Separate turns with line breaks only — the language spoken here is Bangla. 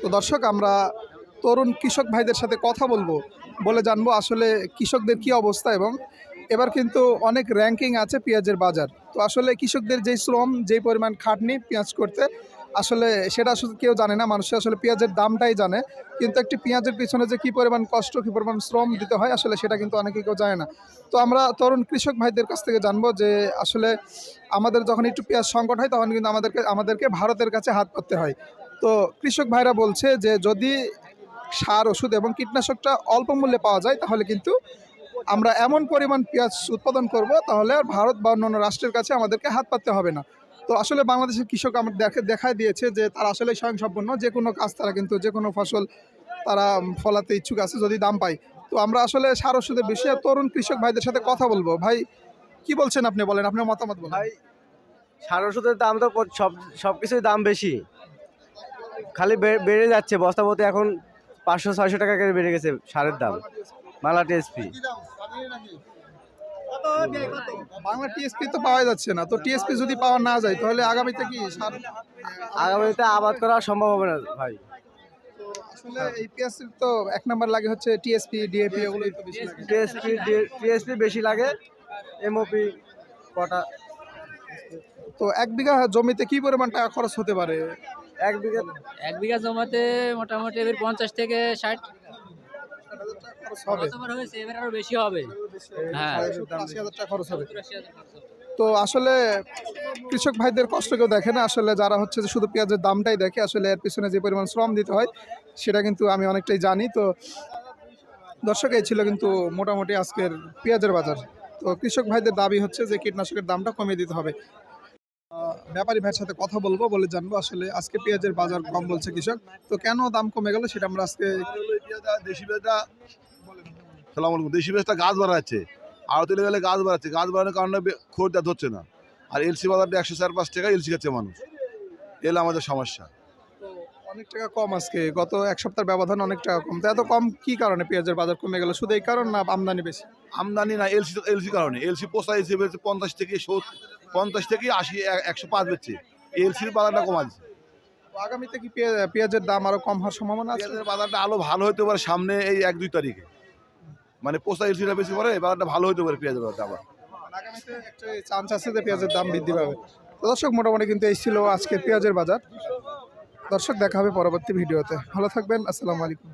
তো দর্শক, আমরা তরুণ কৃষক ভাইদের সাথে কথা বলব বলে জানব আসলে কৃষকদের কি অবস্থা এবং এবার কিন্তু অনেক র্যাঙ্কিং আছে পেঁয়াজের বাজার। তো আসলে কৃষকদের যেই শ্রম, যেই পরিমাণ খাটনি পেঁয়াজ করতে, আসলে সেটা আসলে কেউ জানে না, মানুষ আসলে পেঁয়াজের দামটাই জানে। কিন্তু একটি পেঁয়াজের পিছনে যে কী পরিমাণ কষ্ট, কী পরিমাণ শ্রম দিতে হয়, আসলে সেটা কিন্তু অনেকে কেউ জানে না। তো আমরা তরুণ কৃষক ভাইদের কাছ থেকে জানব যে আসলে আমাদের যখন একটু পেঁয়াজ সংকট হয়, তখন কিন্তু আমাদেরকে আমাদেরকে ভারতের কাছে হাত করতে হয়। তো কৃষক ভাইরা বলছে যে যদি সার, ওষুধ এবং কীটনাশকটা অল্প মূল্যে পাওয়া যায়, তাহলে কিন্তু আমরা এমন পরিমাণ পেঁয়াজ উৎপাদন করব, তাহলে আর ভারত বা অন্যান্য রাষ্ট্রের কাছে আমাদেরকে হাত পাততে হবে না। তো আসলে বাংলাদেশের কৃষক আমার দেখে দেখায় দিয়েছে যে তারা আসলে স্বয়ংসম্পন্ন যে কোনো কাজ তারা কিন্তু যে কোনো ফসল তারা ফলাতে ইচ্ছুক আছে যদি দাম পায়। তো আমরা আসলে সার, ওষুধের বিষয়ে তরুণ কৃষক ভাইদের সাথে কথা বলব। ভাই, কি বলছেন আপনি বলেন? আপনার মতামত বলেন।
ভাই, সার, ওষুধের দাম তো সব সব কিছুই দাম বেশি। খালি বেড়ে যাচ্ছে বস্তা প্রতি এখন পাঁচশো ছয়শো টাকা করে বেড়ে গেছে সারের দাম। বাংলা টিএসপি
বাংলা টিএসপি তো পাওয়া যাচ্ছে না। তো টিএসপি যদি পাওয়া না যায় তাহলে আগামীতে কি সার
আগামীতে আবাদ করা সম্ভব হবে না ভাই।
আসলে এই তো এক নাম্বার লাগে হচ্ছে টিএসপি ডিএপি এগুলো
টিএসপি টিএসপি বেশি লাগে। এমওপি কটা।
তো এক বিঘা জমিতে কি পরিমাণ টাকা খরচ হতে পারে?
এক বিঘা
এক বিঘা জমাতে মোটামুটি এবার পঞ্চাশ থেকে ষাট।
খরচ হবে।
গতবার হয়েছে এবার আরও বেশি হবে। হ্যাঁ।
আশি হাজার টাকা খরচ হবে তো আসলে কৃষক ভাইদের কষ্ট কেউ দেখে না। আসলে যারা হচ্ছে যে শুধু পেঁয়াজের দামটাই দেখে আসলে এর পিছনে যে পরিমাণ শ্রম দিতে হয় সেটা কিন্তু আমি অনেকটাই জানি। তো দর্শক এই ছিল কিন্তু মোটামুটি আজকের পেঁয়াজের বাজার। তো কৃষক ভাইদের দাবি হচ্ছে যে কীটনাশকের দামটা কমিয়ে দিতে হবে। ব্যাপারী ভাইয়ের সাথে কথা বলব বলে জানব আসলে আজকে পেঁয়াজের বাজার কম বলছে কৃষক। তো কেন দাম কমে গেল সেটা আমরা আজকে
দেশি পেঁয়াজটা সালাম দেশি পেঁয়াজটা গাছ বাড়াচ্ছে। আর তুলে গেলে গাছ বাড়াচ্ছে। গাছ বাড়ানোর কারণে খরিদ্দার ধরছে না। আর এলসি বাজারটা একশো চার পাঁচ টাকা এলসি খাচ্ছে মানুষ। এলে আমাদের সমস্যা।
অনেক টাকা কম আজকে। গত এক সপ্তাহের ব্যবধান অনেক টাকা কম। তো এত কম কি কারণে পেঁয়াজের বাজার কমে গেল? শুধু এই কারণ না আমদানি বেশি?
আমদানি না এলসি এলসি কারণে। এলসি পোষা এলসি বেড়েছে পঞ্চাশ থেকে সত্তর পঞ্চাশ থেকে আশি একশো পাঁচ বেচছে এলসির বাজারটা কমা দিচ্ছে
তো আগামীতে কি পেঁয়াজের দাম আরও কম হওয়ার সম্ভাবনা আছে?
বাজারটা আরও ভালো হতে পারে সামনে এই এক দুই তারিখে। মানে পোষা এলসিটা বেশি পরে বাজারটা ভালো হতে পারে পেঁয়াজের বাজারটা আবার।
আগামীতে একটা চান্স আছে যে পেঁয়াজের দাম বৃদ্ধি পাবে। দর্শক মোটামুটি কিন্তু এই ছিল আজকে পেঁয়াজের বাজার। দর্শক দেখা হবে পরবর্তী ভিডিওতে। ভালো থাকবেন আসসালামু আলাইকুম।